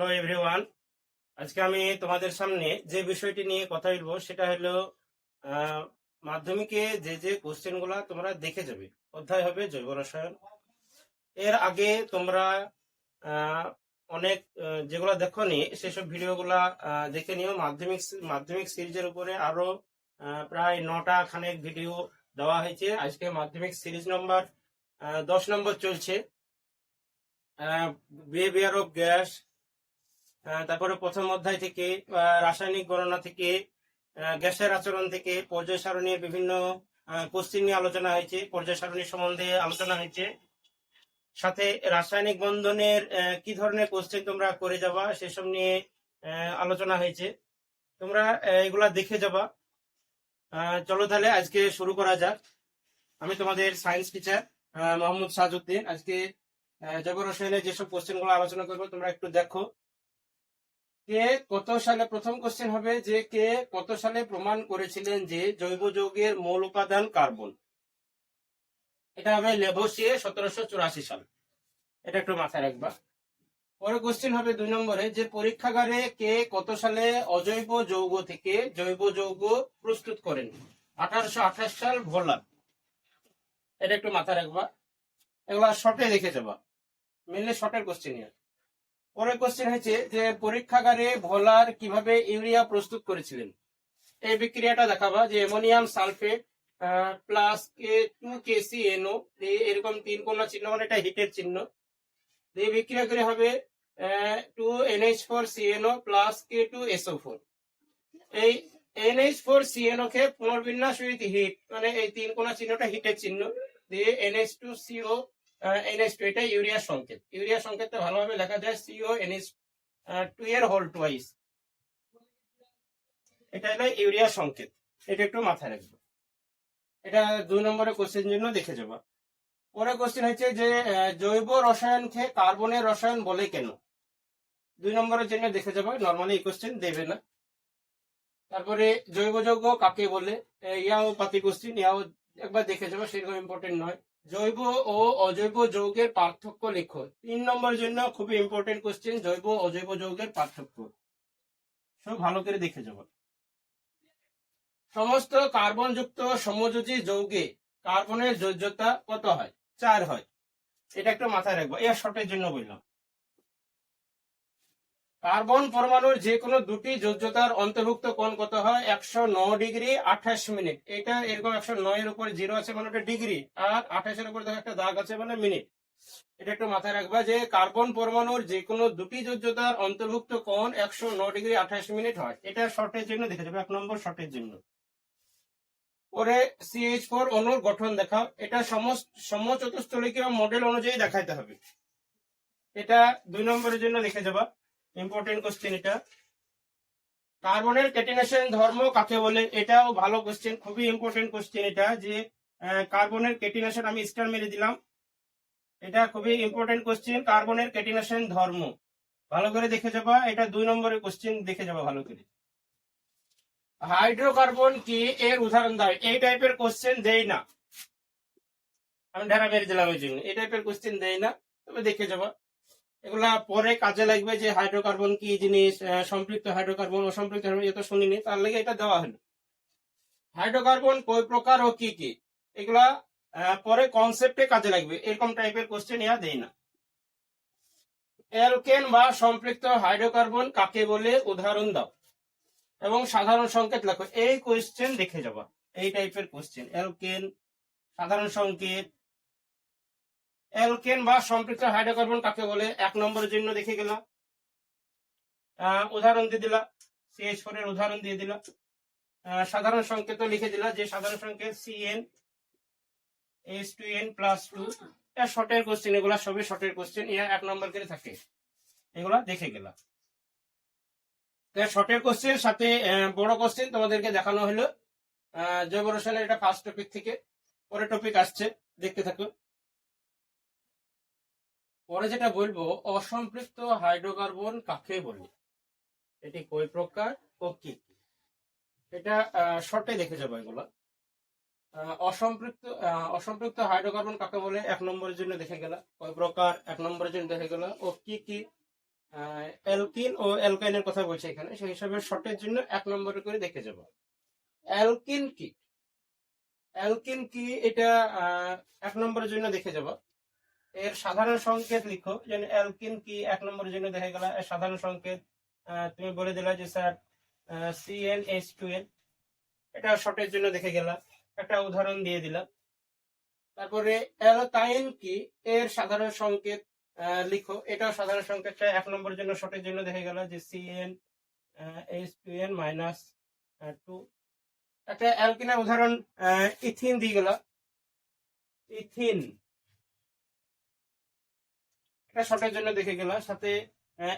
Hello everyone. আজকে আমি তোমাদের সামনে যে বিষয়টি নিয়ে কথা বলব সেটা হলো মাধ্যমিকে যে যে কোশ্চেনগুলা তোমরা দেখে যাবে, অধ্যায় হবে জৈব রসায়ন। এর আগে তোমরা অনেক যেগুলা দেখো নি সেসব ভিডিওগুলা দেখে নিও। মাধ্যমিক মাধ্যমিক সিরিজের উপরে আরও প্রায় নটা খানেক ভিডিও দেওয়া হয়েছে। আজকে মাধ্যমিক সিরিজ নম্বর দশ নম্বর চলছে। বিহেভিয়ার অফ গ্যাস তারপরে প্রথম অধ্যায় থেকে রাসায়নিক গণনা থেকে গ্যাসের আচরণ থেকে পর্যায় সারণীর বিভিন্ন কোশ্চিন নিয়ে আলোচনা হয়েছে, পর্যায় সারণী সম্বন্ধে আলোচনা হয়েছে। সাথে রাসায়নিক বন্ধনের কি ধরনের কোশ্চেন তোমরা করে যাবা, সেসব নিয়ে আলোচনা হয়েছে। তোমরা এগুলা দেখে যাবা। চলো তাহলে আজকে শুরু করা যাক। আমি তোমাদের সায়েন্স টিচার মোহাম্মদ সাজউদ্দিন। আজকে জৈব রসায়নের যেসব কোশ্চেনগুলো আলোচনা করব, তোমরা একটু দেখো। কে কত সালে প্রথম কোশ্চেন হবে? যে কে কত সালে প্রমাণ করেছিলেন যে জৈব যৌগের মূল উপাদান কার্বন? এটা হবে লেভোসিয়ে সতেরোশো চুরাশি সাল। এটা একটু মাথায় রাখবা। পরে কোশ্চেন হবে দুই নম্বরে, যে পরীক্ষাগারে কে কত সালে অজৈব যৌগ থেকে জৈব যৌগ প্রস্তুত করেন? আঠারোশো আঠাশ সাল ভোলার। এটা একটু মাথায় রাখবা। এগুলা শর্টে দেখে যাবা। মেনলি শর্টের কোশ্চেন পরের কোশ্চেন হয়েছে যে পরীক্ষাগারে ভোলার কীভাবে ইউরিয়া প্রস্তুত করেছিলেন? এই বিক্রিয়াটা দেখাবা যে ammonium sulphate plus K two K C N O এরকম তিন চিহ্ন মানে এটা হিটের চিহ্ন। এই বিক্রিয়া করে হবে two N H four C N O plus K two S O four এই এনএইচ ফোর কে পুনর্বিন্যাস উইথ হিট মানে এই তিন কোনা চিহ্নটা হিটের চিহ্ন। দিয়ে N H two C O N S two এটা ইউরিয়া সংকেত। ইউরিয়া সংকেতটা ভালোভাবে লেখা যায় C O N S two এর হোল টুয়াইস এটা হলো ইউরিয়া সংকেত। এটা একটু মাথায় রাখবে। এটা দুই নম্বরের কোশ্চেন জন্য দেখে যাবা। পরে কোশ্চেন হচ্ছে যে জৈব রসায়নকে কার্বনের রসায়ন বলে কেন? দুই নম্বরের জন্য দেখে যাবা। নর্মালি এই কোশ্চেন দেবে না। তারপরে জৈব যৌগ কাকে বলে? ইয়াও পাতি কোশ্চেন ইয়াও একবার দেখে যাবা, সেরকম ইম্পর্টেন্ট নয়। জৈব ও অজৈব যৌগের পার্থক্য লেখো। তিন নম্বর জন্য খুবই ইম্পর্টেন্ট কোশ্চেন জৈব অজৈব যৌগের পার্থক্য। সব ভালো করে দেখে যাব। সমস্ত কার্বন যুক্ত সমযোজী যৌগে কার্বনের যোজ্যতা কত হয়? চার হয়। এটা একটু মাথায় রাখব। এর শর্টের জন্য বললাম। কার্বন পরমাণুর যে কোনো দুটি যোজ্যতার অন্তর্ভুক্ত কোণ কত হয়? একশো ন ডিগ্রি আঠাশ মিনিট। এটা এরকম একশো নয়ের উপর জিরো আছে মানে ওটা ডিগ্রি। আর আঠাশের উপর দেখো একটা দাগ আছে মানে মিনিট। এটা একটু মাথায় রাখবা যে কার্বন পরমাণুর যে কোনো দুটি যোজ্যতার অন্তর্ভুক্ত কোণ একশো ডিগ্রি আঠাশ মিনিট হয়। এটা শর্টের জন্য দেখে যাবে, এক নম্বর শর্টের জন্য। পরে সিএইচ ফোর অনুর গঠন দেখাও। এটা সমস্ত সমচতুস্থলিকীয় মডেল অনুযায়ী দেখাইতে হবে। এটা দুই নম্বরের জন্য দেখে যাবা ইম্পর্টেন্ট কোশ্চেন এটা। কার্বনের ক্যাটিনেশন ধর্ম কাকে বলে? এটাও ভালো কোশ্চেন খুবই ইম্পর্টেন্ট কোশ্চেন এটা যে কার্বনের কেটিনেশন আমি স্টার মেরে দিলাম। এটা খুবই ইম্পর্টেন্ট কোশ্চেন কার্বনের কেটিনেশন ধর্ম। ভালো করে দেখে যাবা, এটা দুই নম্বরের কোশ্চেন দেখে যাবা ভালো করে। হাইড্রোকার্বন কি এর উদাহরণ দাও। এই টাইপের কোশ্চেন দেই না। আমি ঢেরা মেরে দিলাম ওই জন্য। এই টাইপের কোশ্চেন দেই না, তবে দেখে যাবা। এগুলা পরে কাজে লাগবে যে হাইড্রোকার্বন কি জিনিস সম্পৃক্ত হাইড্রোকার্বন, অসম্পৃক্ত হাইড্রোকার্বন এত শুনিনি। তার লাগে এটা দেওয়া হলো। হাইড্রোকার্বন কয় প্রকার ও কি কি? এগুলা পরে কনসেপ্টে কাজে লাগবে। এরকম টাইপের কোশ্চেন ইয়া দেই না। অ্যালকেন বা সম্পৃক্ত হাইড্রোকার্বন কাকে বলে? উদাহরণ দাও। এবং সাধারণ সংকেত লেখো। এই কোশ্চেন দেখে যাবা। এই টাইপের কোশ্চেন অ্যালকেন, সাধারণ সংকেত অ্যালকেন বা সম্পৃক্ত হাইড্রোকার্বন কাকে বলে? এক নম্বরের জন্য দেখে গেলাম। উদাহরণ দিয়ে দিলা সিএইচ ফোর এর উদাহরণ দিয়ে দিলা সাধারণ সংকেত লিখে দিলা যে সাধারণ সংকেত C N H two N plus two শর্টের question এগুলা সবই শর্টের কোশ্চেন ইয়া এক নম্বর করে থাকে। এগুলা দেখে গেলাম। শর্টের কোশ্চেন সাথে বড় কোশ্চেন তোমাদেরকে দেখানো হলো। জৈব রসায়নের এটা ফার্স্ট টপিক থেকে। পরে টপিক আসছে। দেখতে থাকো পরে যেটা বলব, অসম্পৃক্ত হাইড্রোকার্বন কাকে বলে? এটি কয় প্রকার ও কি কি? এটা শর্টে দেখে যাব এগুলো। অসম্পৃক্ত অসম্পৃক্ত হাইড্রোকার্বন কাকে বলে? এক নম্বরের জন্য দেখে গেল। কয় প্রকার? এক নম্বরের জন্য দেখে গেল। ও কি কি? অ্যালকিন ও অ্যালকাইনের কথা বলছে এখানে। সেই হিসাবে শর্টের জন্য এক নম্বরে করে দেখে যাব। অ্যালকিন কি? অ্যালকিন কি? এটা এক নম্বরের জন্য দেখে যাব। এর সাধারণ সংকেত লিখো। যেন অ্যালকিন কি এক নম্বরের জন্য দেখা গেল, এর সাধারণ সংকেত তুমি বলে দিলা যে, sir C N H two N এটা শর্টের জন্য দেখে গেলাম একটা উদাহরণ দিয়ে দিলাম তারপরে অ্যালকাইন কি, এর সাধারণ সংকেত লিখো। এটাও সাধারণ সংকেতটা এক নম্বরের জন্য শর্টের জন্য দেখে গেল যে C N H two N minus two একটা অ্যালকিনের উদাহরণ ইথিন দিয়ে গেল। ইথিন। এটা শর্টের জন্য দেখে গেল সাথে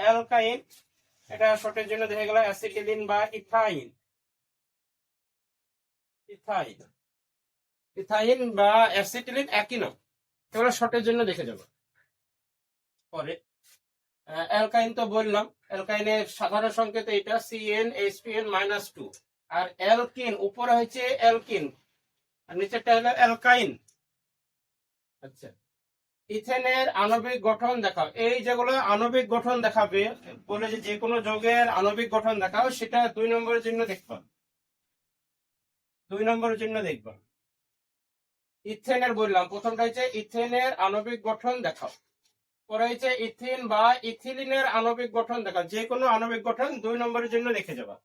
অ্যালকাইন এটা শর্টের জন্য দেখে গেল অ্যাসিটিলিন বা ইথাইন ইথাইন ইথাইন বা অ্যাসিটিলিন একই নাম এগুলো শর্টের জন্য দেখে যাব। পরে অ্যালকাইন তো বললাম। অ্যালকাইনের সাধারণ সংকেত এটা C N H P N minus two আর অ্যালকিন উপরে হয়েছে অ্যালকিন আর নিচেরটা হলো অ্যালকাইন আচ্ছা। ইথেনের আণবিক গঠন দেখাও। এই যেগুলো আণবিক গঠন দেখাবে, বলে যে কোনো যৌগের আণবিক গঠন দেখাও, সেটা দুই নম্বরের জন্য দেখবা। দুই নম্বরের জন্য দেখবা। ইথেনের বললাম, প্রথমটা হচ্ছে ইথেনের আণবিক গঠন দেখাও। পরে হচ্ছে ইথিন বা ইথিলিনের আণবিক গঠন দেখাও। যে কোনো আণবিক গঠন দুই নম্বরের জন্য দেখে যাবা।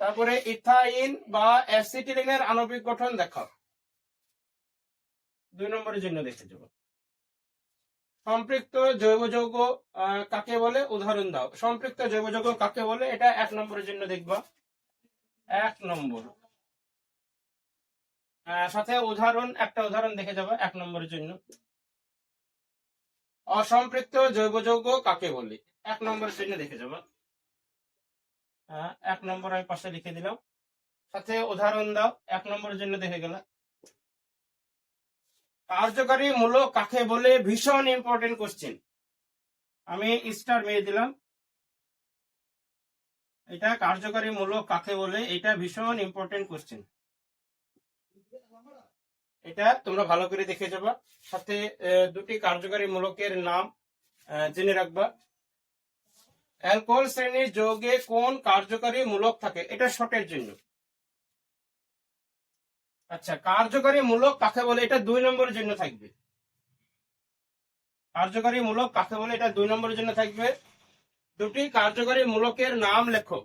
তারপরে ইথাইন বা অ্যাসিটিলিনের আণবিক গঠন দেখাও। দুই নম্বরের জন্য দেখে যাব। সম্পৃক্ত জৈব যৌগ কাকে বলে? উদাহরণ দাও। সম্পৃক্ত জৈব যৌগ কাকে বলে? এটা এক নম্বরের জন্য দেখবা। এক নম্বর। সাথে উদাহরণ, একটা উদাহরণ দেখে যাব এক নম্বরের জন্য। অসম্পৃক্ত জৈব যৌগ কাকে বলে? এক নম্বরের জন্য দেখে যাব। এক নম্বর আমি পাশে লিখে দিলাম। সাথে উদাহরণ দাও। এক নম্বরের জন্য দেখে গেল কার্যকারী মূলক কাকে বলে ভীষণ ইম্পর্টেন্ট কোশ্চেন আমি স্টার মেয়ে দিলাম। এটা কার্যকারী মূলক কাকে বলে, এটা ভীষণ ইম্পর্টেন্ট কোশ্চেন এটা তোমরা ভালো করে দেখে যাবা। সাথে দুটি কার্যকারী মূলকের নাম জেনে রাখবা। অ্যালকোহল শ্রেণির যৌগে কোন কার্যকারী মূলক থাকে? এটা শর্টের জন্য। আচ্ছা কার্যকারী মূলক কাকে বলে? এটা দুই নম্বরের জন্য থাকবে। কার্যকারী মূলক কাকে বলে? এটা দুই নম্বরের জন্য থাকবে। দুটি কার্যকারী মূলকের নাম লেখো।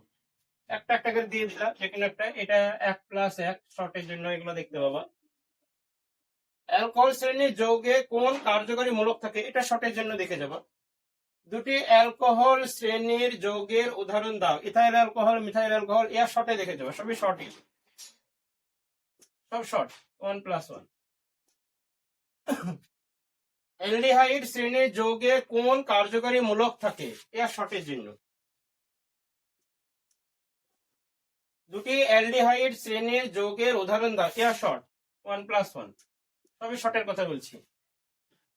একটা একটা করে দিয়ে দিলাম, যে কোনো একটা। এটা এক প্লাস এক শর্টের জন্য এগুলো দেখতে পাবা। অ্যালকোহল শ্রেণির যৌগে কোন কার্যকারী মূলক থাকে? এটা শর্টের জন্য দেখে যাবা। দুটি অ্যালকোহল শ্রেণির যৌগের উদাহরণ দাও। ইথাইল অ্যালকোহল, মিথাইল অ্যালকোহল, এর শর্টে দেখে যাব, সবই শর্টই সব short one plus one aldehyde শ্রেণির যৌগে কোন কার্যকারী মূলক থাকে? এর শর্টের জন্য। দুটি অ্যালডিহাইড শ্রেণির যৌগের উদাহরণ দাও। এর শর্ট ওয়ান প্লাস ওয়ান সবই শর্টের কথা বলছি।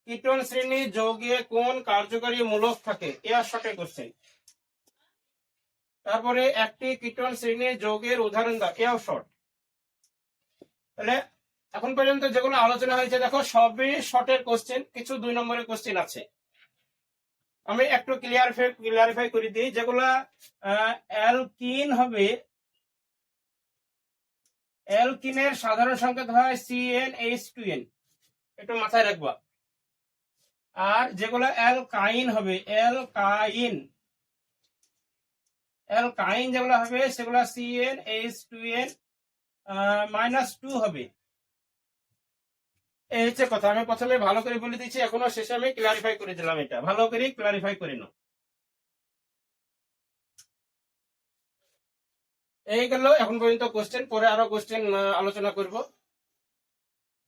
কিটোন শ্রেণির যৌগে কোন কার্যকারী মূলক থাকে? এর শর্টে কোশ্চেন তারপরে একটি কিটোন শ্রেণির যৌগের উদাহরণ দাও। এও শর্ট তাহলে এখন পর্যন্ত যেগুলো আলোচনা হয়েছে, দেখো সবই শর্টের কোশ্চেন কিছু দুই নম্বরের কোশ্চেন আছে। আমি একটু ক্লিয়ারিফাই ক্লিয়ারিফাই করে দিই, যেগুলা অ্যালকিন হবে অ্যালকিনের সাধারণ সংকেত হয় সিএন এইচ টু এন একটু মাথায় রাখবা। আর যেগুলো অ্যালকাইন হবে অ্যালকাইন অ্যালকাইন যেগুলো হবে, সেগুলো C N H two N minus two হবে। এই হচ্ছে কথা। আমি প্রথমে ভালো করে বলে দিচ্ছি, এখনও শেষে আমি ক্লারিফাই করে দিলাম এটা। ভালো করে ক্লারিফাই করে নাও। এই গেল এখন পর্যন্ত কোশ্চেন পরে আরও কোশ্চেন আলোচনা করব।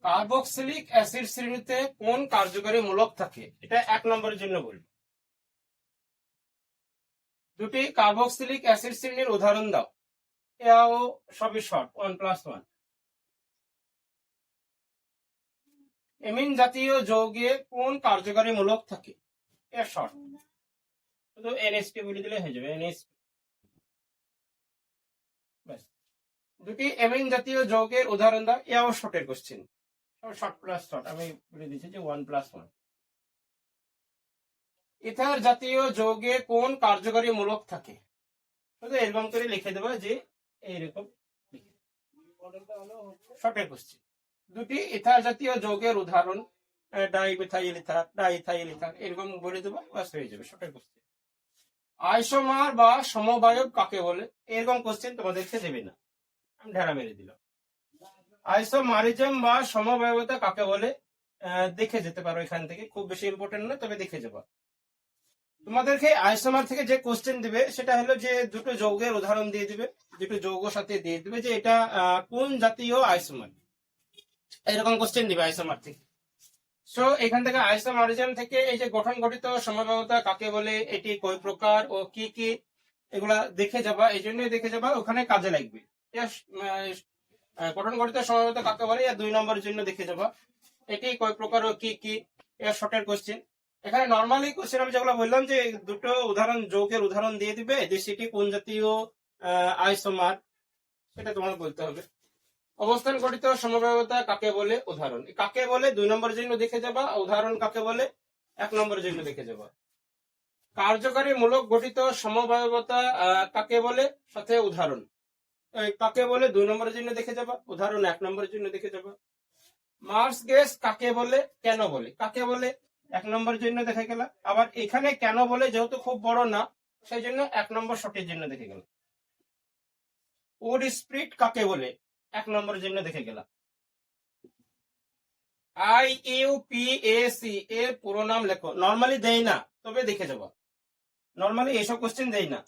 কার্বক্সিলিক অ্যাসিড শ্রেণীতে কোন কার্যকারী মূলক থাকে? এটা এক নম্বরের জন্য বলব। দুটি কার্বক্সিলিক অ্যাসিড শ্রেণির উদাহরণ দাও। এও সবই short one plus one amine জাতীয় যৌগে কোন কার্যকারী মূলক থাকে? এর শর্ট শুধু এনএসপি বলে দিলে হয়ে যাবে এনএসপি দুটি এমিন জাতীয় যৌগের উদাহরণ দাও, এও শর্টের কোশ্চেন শর্ট প্লাস শর্ট আমি বলে দিচ্ছি যে ওয়ান প্লাস ওয়ান ইথার জাতীয় যৌগে কোন কার্যকরী মূলক থাকে? শুধু এরকম করে লিখে দেবো যে এইরকম। শর্টের কোশ্চেন দুটি ইথার জাতীয় যৌগের উদাহরণ ডাইমিথাইল ইথার ডাইথাইল ইথার এরকম বলে দেবো বাস হয়ে যাবে শর্টের কোশ্চেন আইসোমার বা সমবায়ক কাকে বলে? এরকম কোশ্চেন তোমাদেরকে দেবে না। আমি ঢেরা মেরে দিলাম। আইসোমারিজম বা সমবায়বতা কাকে বলে? দেখে যেতে পারো এখান থেকে, খুব বেশি ইম্পর্টেন্ট না তবে দেখে যাব। তোমাদেরকে আইসোমার থেকে যে কোশ্চেন দিবে, সেটা হলো যে দুটো যৌগের উদাহরণ দিয়ে দিবে, দুটো যৌগ সাথে দিয়ে দিবে যে এটা কোন জাতীয় আইসোমার এরকম কোশ্চেন দিবে আইসোমার থেকে। সো এখান থেকে আইসোমারিজম থেকে এই যে গঠন গঠিত সমবায়তা কাকে বলে, এটি কয় প্রকার ও কি কি, এগুলা দেখে যাবা, এই জন্যই দেখে যাবা, ওখানে কাজে লাগবে। গঠন গঠিত সমবায়তা কাকে বলে দুই নম্বরের জন্য দেখে যাবা। এটি কয় প্রকার ও কি কি এর শর্টের কোশ্চেন এখানে নর্মালি কোশ্চেন আমি যেগুলো বললাম যে দুটো উদাহরণ, যৌগের উদাহরণ দিয়ে দিবে, যে সেটি কোন জাতীয় আয় আইসোমার সেটা তোমার বলতে হবে। অবস্থান গঠিত সমবায়তা কাকে বলে? উদাহরণ। কাকে বলে? দুই নম্বর জন্য দেখে যাবা। উদাহরণ কাকে বলে? এক নম্বর জন্য দেখে যাবা। কার্যকারী মূলক গঠিত সমবায়বতা কাকে বলে? সাথে উদাহরণ। কাকে বলে? দুই নম্বরের জন্য দেখে যাবা। উদাহরণ এক নম্বরের জন্য দেখে যাবা। মার্স গ্যাস কাকে বলে? কেন বলে? কাকে বলে? এক নম্বরের জন্য দেখে গেল আবার এখানে কেন বলে যেহেতু খুব বড় না, সেই জন্য এক নম্বর শটের জন্য দেখে গেল উড স্প্রিট কাকে বলে? এক নম্বরের জন্য দেখে গেলাম। I U P A C এর পুরো নাম লেখো। নর্মালি দেই না, তবে দেখে যাব। নর্মালি এইসব কোশ্চেন দেই না।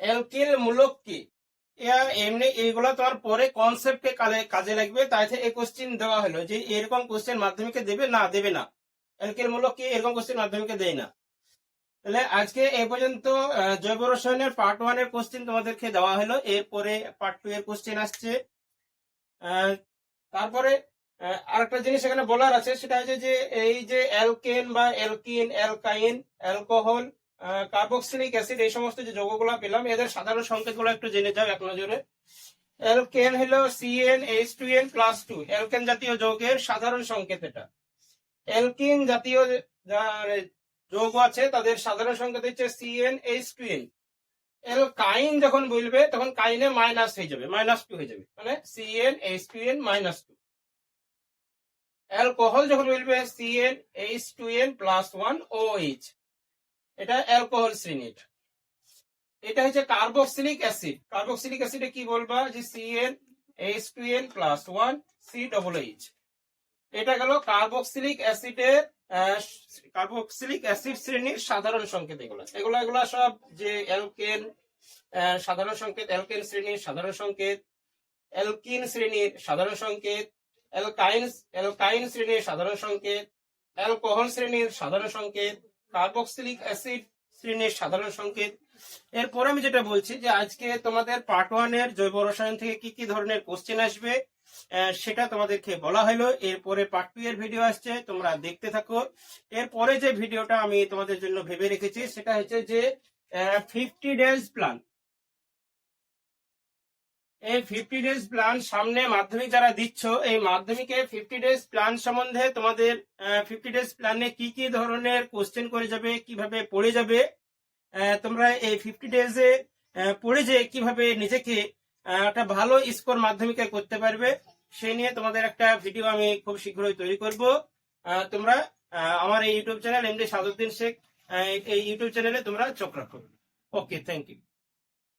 এলকিল মূলক কি? এমনি এইগুলো তোমার পরে কনসেপ্টে কাজে লাগবে, তাই এই কোশ্চেন দেওয়া হলো যে এরকম কোশ্চেন মাধ্যমিকে দেবে না দেবে না। এলকিল মূলক কি এরকম কোশ্চেন মাধ্যমিকে দেয় না। তাহলে আজকে এই পর্যন্ত জৈব রসায়নের পার্ট ওয়ানের কোশ্চেন তোমাদেরকে দেওয়া হলো। এরপরে পার্ট টু এর কোশ্চেন আসছে। তারপরে আরেকটা জিনিস এখানে বলার আছে, সেটা হচ্ছে যে এই যে অ্যালকেন বা alkene alkyne alcohol carboxylic acid এই সমস্ত যে যৌগগুলো পেলাম, এদের সাধারণ সংকেতগুলো একটু জেনে যাও এক নজরে। অ্যালকেন হলো C N H two N plus two alkane জাতীয় যৌগের সাধারণ সংকেত এটা। অ্যালকিন জাতীয় যা- যৌগ আছে, তাদের সাধারণ সংকেত হচ্ছে সিএন এইচ টু এন কাইন যখন বলবে তখন কাইনে মাইনাস হয়ে যাবে মাইনাস টু হয়ে যাবে মানে C N H two N minus two alcohol যখন বলবে C N H two N plus one O H এটা অ্যালকোহল শ্রেণির। এটা হচ্ছে কার্বক্সিলিক অ্যাসিড কার্বক্সিলিক অ্যাসিডে কি বলবা? যে C N H two N plus one C double H এটা গেল কার্বক্সিলিক অ্যাসিডের কার্বক্সিলিক অ্যাসিড শ্রেণির সাধারণ সংকেত এগুলো। এগুলো এগুলো সব যে অ্যালকেন সাধারণ সংকেত অ্যালকেন শ্রেণির সাধারণ সংকেত অ্যালকিন শ্রেণির সাধারণ সংকেত অ্যালকাইন অ্যালকাইন শ্রেণির সাধারণ সংকেত অ্যালকোহল শ্রেণির সাধারণ সংকেত কার্বক্সিলিক অ্যাসিড শ্রেণির সাধারণ সংকেত। এরপর আমি যেটা বলছি যে আজকে তোমাদের পার্ট ওয়ানের জৈব রসায়ন থেকে কি কি ধরনের কোশ্চেন আসবে সেটা তোমাদেরকে বলা হলো। এরপরে পার্ট টু এর ভিডিও আসছে, তোমরা দেখতে থাকো। এরপরে যে ভিডিওটা আমি তোমাদের জন্য ভেবে রেখেছি, সেটা হচ্ছে যে ফিফটি ডেজ প্ল্যান এই ফিফটি ডেজ প্ল্যান সামনে মাধ্যমিক যারা দিচ্ছ, এই মাধ্যমিকে ফিফটি ডেজ প্ল্যান সম্বন্ধে তোমাদের ফিফটি ডেজ প্ল্যানে কি কি ধরনের কোশ্চেন করে যাবে, কীভাবে পড়ে যাবে তোমরা এই ফিফটি ডেজে পড়ে যে কীভাবে নিজেকে একটা ভালো স্কোর মাধ্যমিকে করতে পারবে। সেই নিয়ে তোমাদের একটা ভিডিও আমি খুব শীঘ্রই তৈরি করব। তোমরা আমার এই YouTube channel MD Saduddin Sheikh এই ইউটিউব চ্যানেলে তোমরা চোখ রাখো। Okay thank you